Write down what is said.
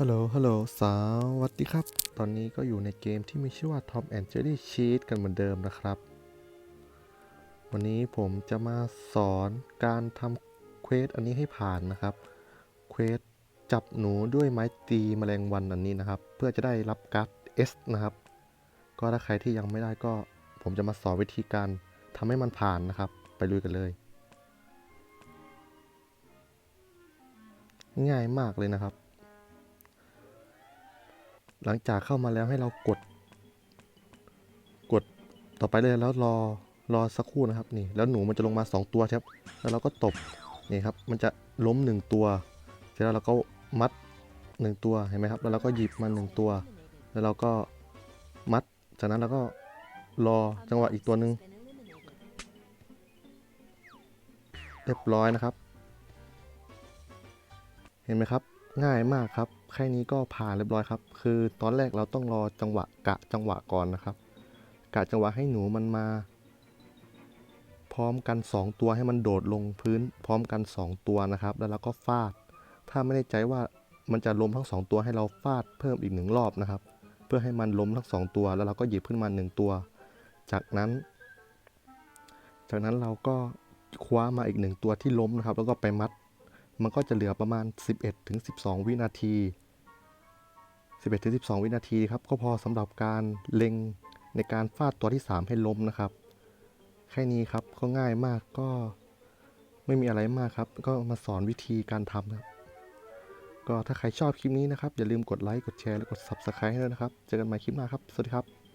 ฮัลโหล ฮัลโหล สวัสดีครับ ตอนนี้ก็อยู่ในเกมที่มีชื่อว่า Tom and Jerry Cheat กันเหมือนเดิมนะครับ วันนี้ผมจะมาสอนการทำเควสอันนี้ให้ผ่านนะครับ เควสจับหนูด้วยไม้ตีแมลงวันอันนี้นะครับ เพื่อจะได้รับการ์ด S นะครับ ก็ถ้าใครที่ยังไม่ได้ก็ผมจะมาสอนวิธีการทำให้มันผ่านนะครับ ไปลุยกันเลย ง่ายมากเลยนะครับ หลังจากเข้ามาแล้วให้เรากด กดต่อไปเลยแล้วรอรอสักครู่นะครับนี่ แล้วหนูมันจะลงมา 2 ตัวครับ แล้วเราก็ตบนี่ครับ มันจะล้ม 1 ตัว เสร็จแล้วเราก็มัด 1 ตัวเห็นไหมครับ แล้วเราก็หยิบมา1ตัว แล้วเราก็มัด จากนั้นเราก็รอจังหวะอีกตัวหนึ่งเรียบร้อยนะครับ เห็นไหมครับ ง่ายมากครับ แค่นี้ก็ผ่านเรียบร้อยครับ คือตอนแรกเราต้องรอจังหวะกะจังหวะก่อนนะครับ กะจังหวะให้หนูมันมา พร้อมกัน 2 ตัวให้มันโดดลงพื้น พร้อมกัน 2 ตัวนะครับ แล้วเราก็ฟาด ถ้าไม่แน่ใจว่ามันจะล้มทั้ง 2 ตัวให้เราฟาดเพิ่มอีกหนึ่งรอบนะครับ เพื่อให้มันล้มทั้ง 2 ตัว แล้วเราก็หยิบขึ้นมา 1 ตัว จากนั้น จากนั้นเราก็คว้ามาอีกหนึ่งตัวที่ล้มนะครับ แล้วก็ไปมัด มันก็จะเหลือประมาณ 11ถึง12 วินาที 11ถึง12 วินาทีครับ ก็พอสำหรับการเล็งในการฟาดตัวที่ 3 ให้ล้มนะครับ แค่นี้ครับก็ง่ายมากก็ไม่มีอะไรมากครับ ก็มาสอนวิธีการทำนะครับ ก็ถ้าใครชอบคลิปนี้นะครับ อย่าลืมกดไลค์ กดแชร์ และกด Subscribe ให้ด้วยนะครับ เจอกันใหม่คลิปหน้าครับ สวัสดีครับ